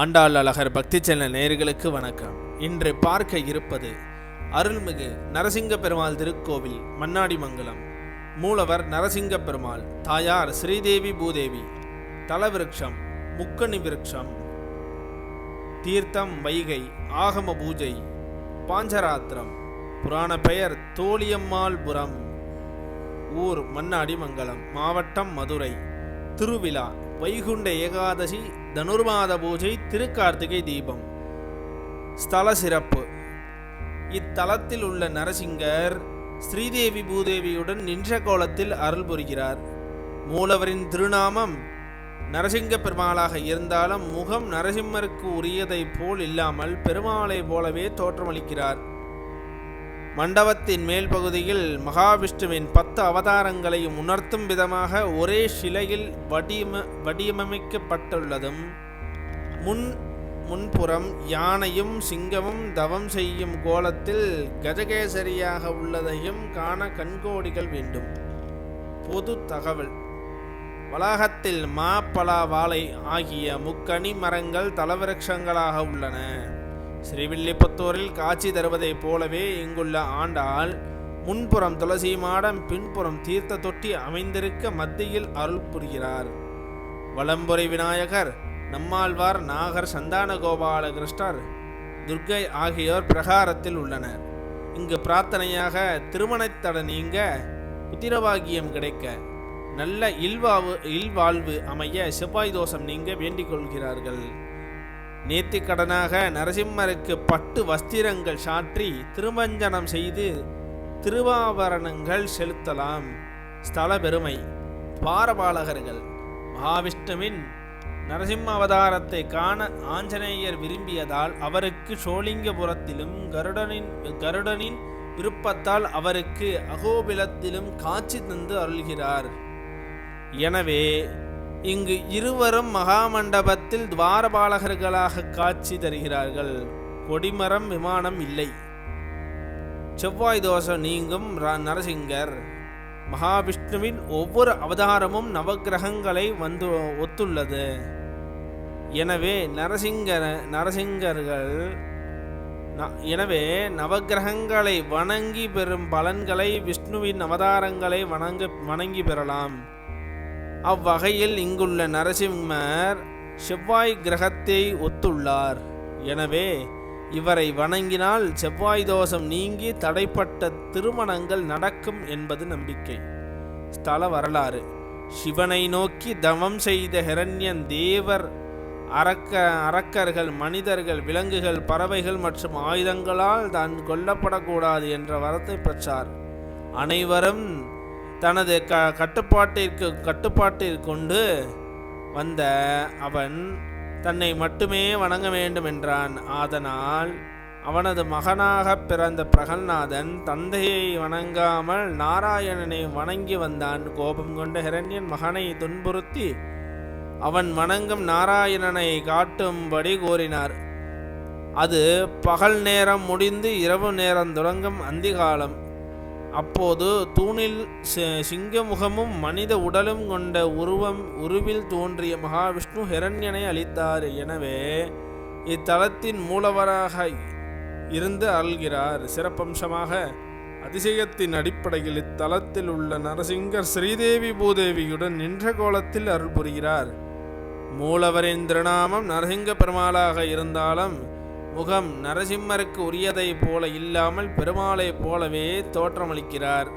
ஆண்டாள் அழகர் பக்தி செல்ல நேயர்களுக்கு வணக்கம். இன்று பார்க்க இருப்பது அருள்மிகு நரசிங்க பெருமாள் திருக்கோவில் மன்னாடிமங்கலம். மூலவர் நரசிங்க பெருமாள் தாயார் ஸ்ரீதேவி பூதேவி தலவிருட்சம் முக்கணி விருட்சம் தீர்த்தம் வைகை ஆகம பூஜை பாஞ்சராத்திரம் புராண பெயர் தோழியம்மாள்புரம் ஊர் மன்னாடிமங்கலம் மாவட்டம் மதுரை திருவிழா. வைகுண்ட ஏகாதசி தனுர்மாத பூஜை திருக்கார்த்திகை தீபம். ஸ்தல சிறப்பு. இத்தலத்தில் உள்ள நரசிங்கர் ஸ்ரீதேவி பூதேவியுடன் நின்ற கோலத்தில் அருள் புரிகிறார். மூலவரின் திருநாமம் நரசிங்க பெருமாளாக இருந்தாலும் முகம் நரசிம்மருக்கு உரியதைப் போல் இல்லாமல் பெருமாளை போலவே தோற்றமளிக்கிறார். மண்டபத்தின் மேல் பகுதியில் மகாவிஷ்ணுவின் பத்து அவதாரங்களையும் உணர்த்தும் விதமாக ஒரே சிலையில் வடிம வடிவமைக்கப்பட்டுள்ளதும் முன் முன்புறம் யானையும் சிங்கமும் தவம் செய்யும் கோலத்தில் கஜகேசரியாக உள்ளதையும் காண கண்கோடிகள் வேண்டும். பொது தகவல். வளாகத்தில் மா வாழை ஆகிய முக்கனி மரங்கள் தலவிருட்சங்களாக உள்ளன. ஸ்ரீவில்லிபுத்தூரில் காட்சி தருவதைப் போலவே இங்குள்ள ஆண்டாள் முன்புறம் துளசி மாடம் பின்புறம் தீர்த்த தொட்டி அமைந்திருக்க மத்தியில் அருள் புரிகிறார். வலம்புரை விநாயகர் நம்மாழ்வார் நாகர் சந்தான கோபால கிருஷ்ணர் துர்க்கை ஆகியோர் பிரகாரத்தில் உள்ளனர். இங்கு பிரார்த்தனையாக திருமணத்தட நீங்க உத்திரவாகியம் கிடைக்க நல்ல இல்வாவு இல்வாழ்வு அமைய செவ்வாய் தோஷம் நீங்க வேண்டிக் கொள்கிறார்கள். நேர்த்திக்கடனாக நரசிம்மருக்கு பட்டு வஸ்திரங்கள் சாற்றி திருமஞ்சனம் செய்து திருவாபரணங்கள் செலுத்தலாம். ஸ்தல பெருமை. பாரபாலகர்கள். மகாவிஷ்ணுவின் நரசிம்ம அவதாரத்தை காண ஆஞ்சநேயர் விரும்பியதால் அவருக்கு சோழிங்கபுரத்திலும் கருடனின் கருடனின் விருப்பத்தால் அவருக்கு அகோபிலத்திலும் காட்சி தந்து அருள்கிறார். எனவே இங்கு இருவரும் மகாமண்டபத்தில் துவாரபாலகர்களாக காட்சி தருகிறார்கள். கொடிமரம் விமானம் இல்லை. செவ்வாய் தோஷம் நீங்கும் நரசிங்கர். மகாவிஷ்ணுவின் ஒவ்வொரு அவதாரமும் நவக்கிரகங்களை வந்து ஒத்துள்ளது. எனவே நரசிங்கர நரசிங்கர்கள் ந- எனவே நவக்கிரகங்களை வணங்கி பெறும் பலன்களை விஷ்ணுவின் அவதாரங்களை வணங்க வணங்கி பெறலாம். அவ்வகையில் இங்குள்ள நரசிம்மர் செவ்வாய் கிரகத்தை ஒத்துள்ளார். எனவே இவரை வணங்கினால் செவ்வாய் தோஷம் நீங்கி தடைப்பட்ட திருமணங்கள் நடக்கும் என்பது நம்பிக்கை. ஸ்தல வரலாறு. சிவனை நோக்கி தவம் செய்த ஹிரண்யன் தேவர் அரக்க அரக்கர்கள் மனிதர்கள் விலங்குகள் பறவைகள் மற்றும் ஆயுதங்களால் தான் கொல்லப்படக்கூடாது என்ற வரத்தை பெற்றார். அனைவரும் தனது க கட்டுப்பாட்டிற்கு கட்டுப்பாட்டில் கொண்டு வந்த அவன் தன்னை மட்டுமே வணங்க வேண்டும் என்றான் ஆதனால் அவனது மகனாக பிறந்த பிரகல்நாதன் தந்தையை வணங்காமல் நாராயணனை வணங்கி வந்தான். கோபம் கொண்ட ஹிரண்யன் மகனை துன்புறுத்தி அவன் வணங்கும் நாராயணனை காட்டும்படி கோரினார். அது பகல் நேரம் முடிந்து இரவு நேரம் தொடங்கும் அந்திகாலம். அப்போது தூணில் சி- சிங்கமுகமும் மனித உடலும் கொண்ட உருவம் உருவில் தோன்றிய மகாவிஷ்ணு ஹிரண்யனை அளித்தார். எனவே இத்தலத்தின் மூலவராக இருந்து அருள்கிறார். சிறப்பம்சமாக அதிசயத்தின் அடிப்படையில் இத்தலத்தில் உள்ள நரசிங்கர் ஸ்ரீதேவி பூதேவியுடன் நின்ற கோலத்தில் அருள் புரிகிறார். மூலவரின் திருநாமம் நரசிங்க பெருமாளாக இருந்தாலும் முகம் நரசிம்மருக்கு உரியதைப் போல இல்லாமல் பெருமாளைப் போலவே தோற்றமளிக்கிறார்.